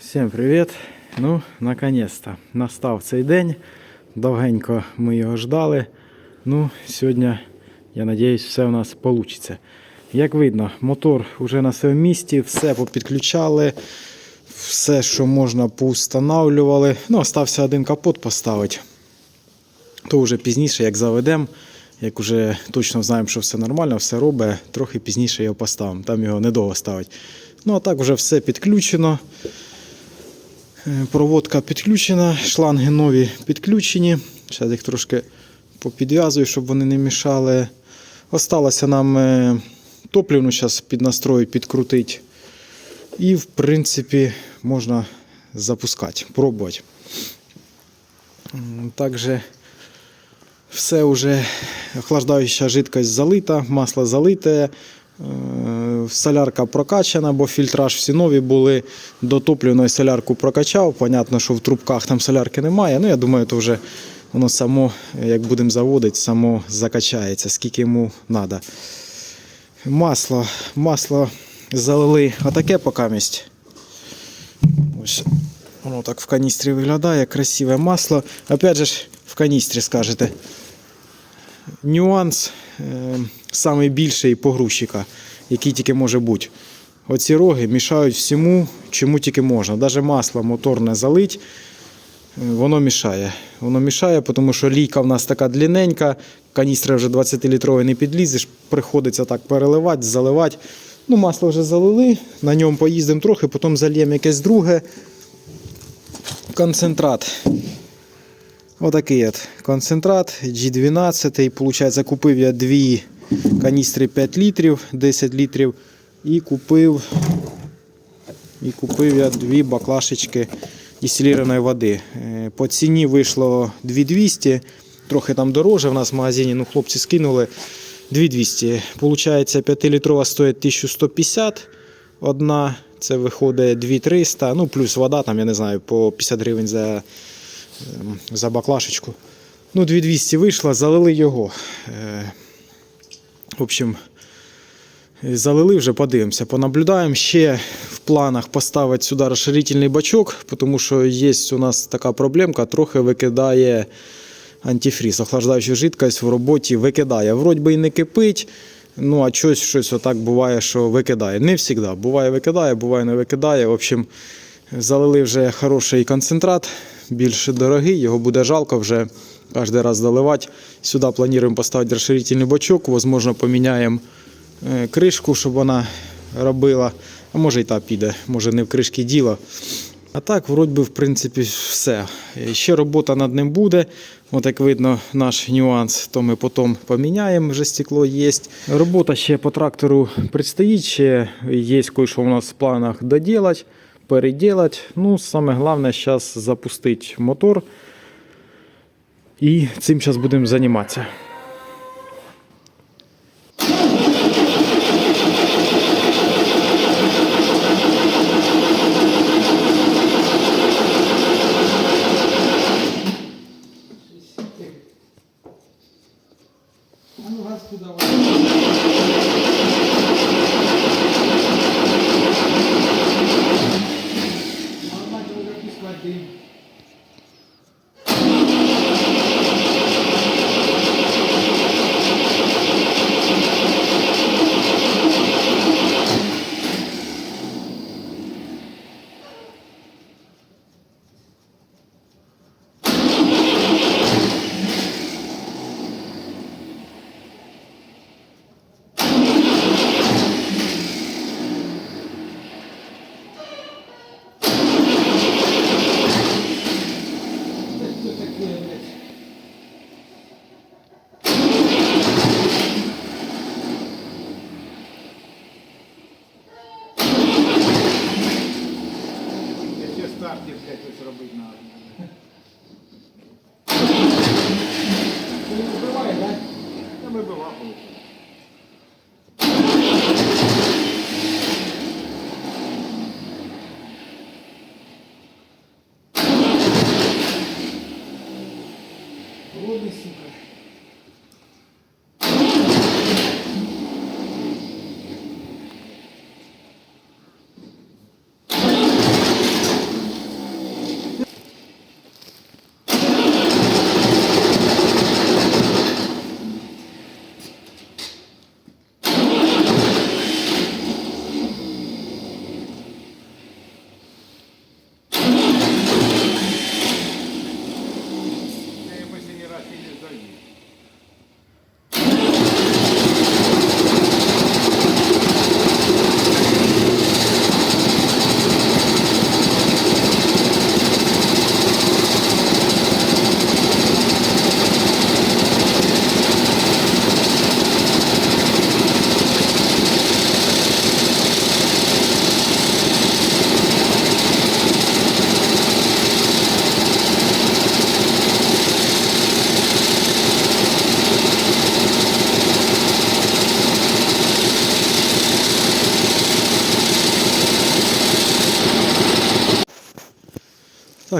Всім привіт! Ну, наконець-то настав цей день. Довгенько ми його ждали. Ну, сьогодні, я сподіваюся, все у нас вийде. Як видно, мотор вже на своєму місці, все попідключали, все, що можна, поустанавлювали. Ну, остався один капот поставити. То вже пізніше, як заведемо, як вже точно знаємо, що все нормально, все робить, трохи пізніше його поставимо. Там його недовго ставить. Ну, а так вже все підключено. Е, Проводка підключена, шланги нові підключені. Зараз їх трошки попідв'язую, щоб вони не мішали. Осталося нам е, топливну зараз піднастроїть, підкрутити. І, в принципі, можна запускати, пробувати. Також все вже охлаждаюча жидкость залита, масло залите. Солярка прокачана, бо фільтраж всі нові були. До топливної солярку прокачав. Понятно, що в трубках там солярки немає. Ну, я думаю, то вже воно само, як будемо заводити, само закачається, скільки йому треба. Масло. Масло залили отаке покамість. Ось воно так в каністрі виглядає, красиве масло. Опять же, в каністрі скажете. Нюанс е, самий більший погрузчика, який тільки може бути. Оці роги мішають всьому, чому тільки можна. Навіть масло моторне залить, е, воно мішає. Воно мішає, тому що лійка в нас така длинненька, каністра вже 20-літровий не підлізеш, приходиться так переливати, заливати. Ну, масло вже залили, на ньому поїздимо трохи, потім зальємо якесь друге. Концентрат. Отакий от концентрат G12. Получається, купив я дві каністри 5 літрів, 10 літрів. І купив, і купив я дві баклашечки дистилірованої води. Е, По ціні вийшло 2200, трохи там дороже. В нас в магазині ну, хлопці скинули 2200. Получається, 5-літрова стоїть 1150 одна. Це виходить 2300, ну плюс вода, там, я не знаю, по 50 гривень за за баклашечку. Ну, 2200 вийшло, залили його. Е, В общем, залили вже, подивимося, понаблюдаємо. Ще в планах поставити сюди розширительний бачок, тому що є у нас така проблемка, трохи викидає антифріз. Охлаждаючу жидкость в роботі викидає. Вроді би і не кипить. Ну, а щось, щось отак буває, що викидає. Не завжди. Буває викидає, буває не викидає. В общем, залили вже хороший концентрат, більш дорогий, його буде жалко вже кожен раз доливати. Сюди плануємо поставити розширительний бачок, можливо, поміняємо е, кришку, щоб вона робила. А може і та піде, може не в кришки діло. А так, вроді би, в принципі, все. Е, Ще робота над ним буде. От як видно, наш нюанс, то ми потім поміняємо, вже стекло є. Робота ще по трактору предстоїть, ще є кое-що у нас в планах доділати, переділати. Ну, саме головне зараз запустити мотор. І цим зараз будемо займатися. Ще стартів блядь, ось робити надо. Ти не вбиває, так? Я вибивав. Голодний, сука.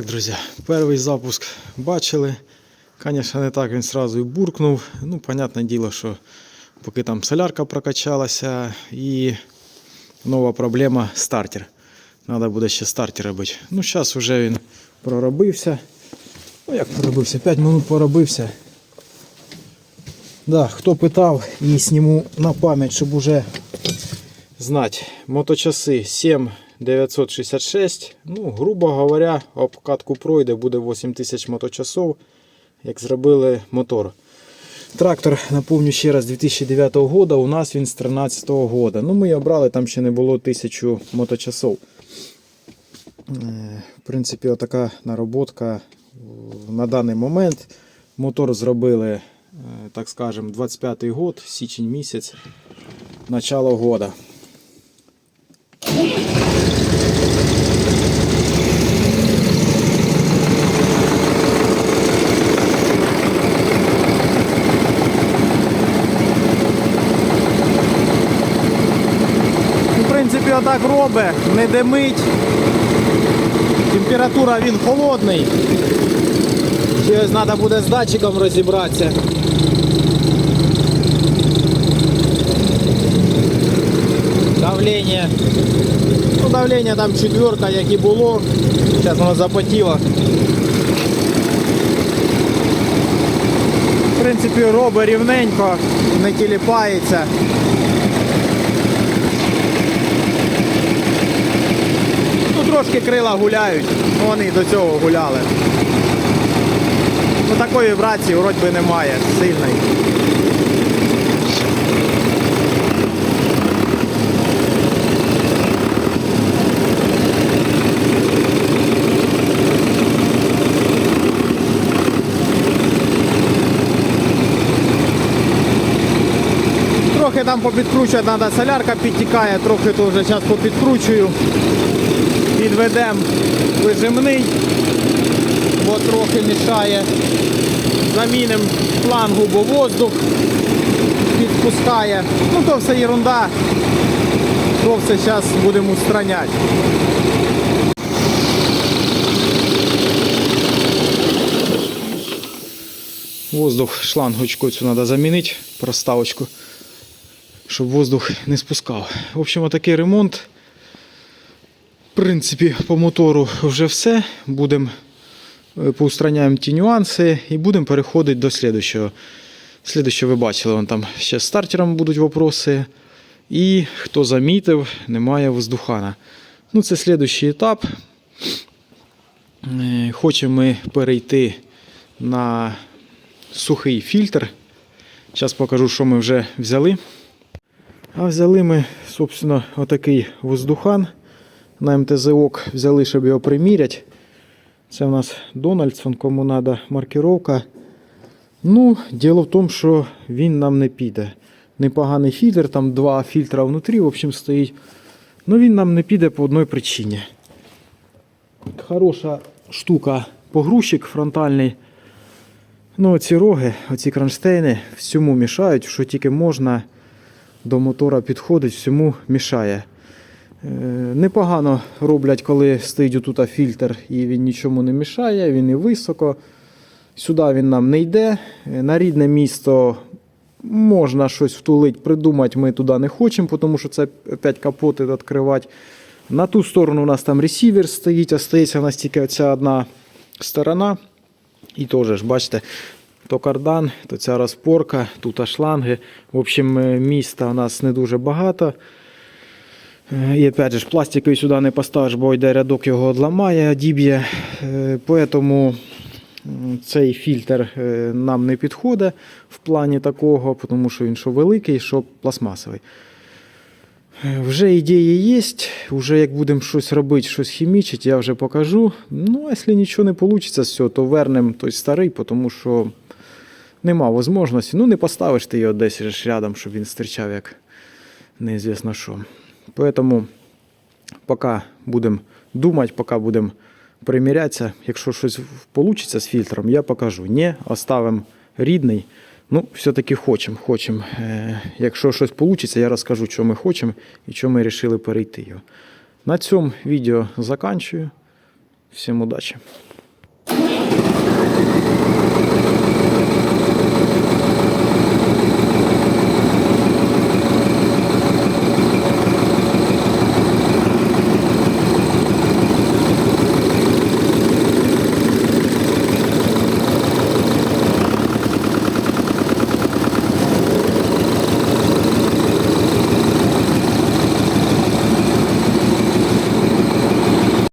Так, друзі, перший запуск бачили. Звісно, не так він сразу і буркнув. Ну, понятне діло, що поки там солярка прокачалася і нова проблема стартер. Треба буде ще стартер робити. Ну, зараз вже він проробився. Ну, як проробився? 5 минут поробився. Да, хто питав і сніму на пам'ять, щоб уже знати. Моточаси 7966. Ну, грубо говоря, обкатку пройде буде 8000 моточасов, як зробили мотор. Трактор, напомню ще раз, 2009 года, у нас він з 2013 года. Ну, ми брали, там ще не було 1000 моточасов. Е, В принципі, отака нароботка е, на даний момент. Мотор зробили, е, так скажем, 25 год, січень місяць, начало года. В принципі, отак робить, не димить. Температура він холодний. Ще ось треба буде з датчиком розібратися. Давлення. Ну, давлення там четверка, як і було. Зараз воно запотіло. В принципі, робить рівненько, не тіліпається. Трошки крила гуляють, ну, вони до цього гуляли. Ну, такої вібрації вроді би немає, сильної. Трохи там попідкручувати треба, солярка підтікає, трохи то вже зараз попідкручую. Підведемо вижимний, бо трохи мішає. Замінимо флангу, бо воздух підпускає. Ну то все ерунда. То все зараз будемо устраняти. Воздух шлангочку цю треба замінити, проставочку, щоб воздух не спускав. В общем, отакий ремонт. В принципі, по мотору вже все. Будемо е, поустраняємо ті нюанси і будемо переходити до слідущого. Слідуще ви бачили, вон там ще з стартером будуть вопроси. І хто замітив, немає воздухана. Ну, це слідущий етап. Е, Хочемо ми перейти на сухий фільтр. Зараз покажу, що ми вже взяли. А взяли ми, собственно, отакий воздухан. На МТЗОК взяли, щоб його приміряти. Це у нас Дональдсон, кому треба маркировка. Ну, діло в тому, що він нам не піде. Непоганий фільтр, там два фільтра внутрі, в общем, стоїть. Ну він нам не піде по одній причині. Хороша штука погрузчик фронтальний. Ну, ці роги, оці кронштейни всьому мішають, що тільки можна до мотора підходить, всьому мішає. Е, Непогано роблять, коли стоїть отут фільтр і він нічому не мішає, він і високо. Сюди він нам не йде. Е, На рідне місто можна щось втулити, придумати ми туди не хочемо, тому що це опять капоти відкривати. На ту сторону у нас там ресівер стоїть, остається у нас тільки ця одна сторона. І теж бачите, то кардан, то ця розпорка, тут шланги. В общем, е, міста у нас не дуже багато. Е, І опять же, пластиковий сюди не поставиш, бо йде рядок його одламає, одіб'є. Е, Поэтому цей фільтр е, нам не підходить в плані такого, тому що він що великий, що пластмасовий. Вже ідеї є, вже як будемо щось робити, щось хімічити, я вже покажу. Ну, якщо нічого не вийде з цього, то вернемо той старий, тому що нема можливості. Ну, не поставиш ти його десь рядом, щоб він стирчав як неізвісно що. Поэтому поки будемо думати, поки будемо примірятися, якщо щось вийде з фільтром, я покажу. Не, оставимо рідний. Ну, все-таки хочемо. хочемо. Е, якщо щось вийде, я розкажу, що ми хочемо і що ми вирішили перейти його. На цьому відео заканчую. Всім удачі!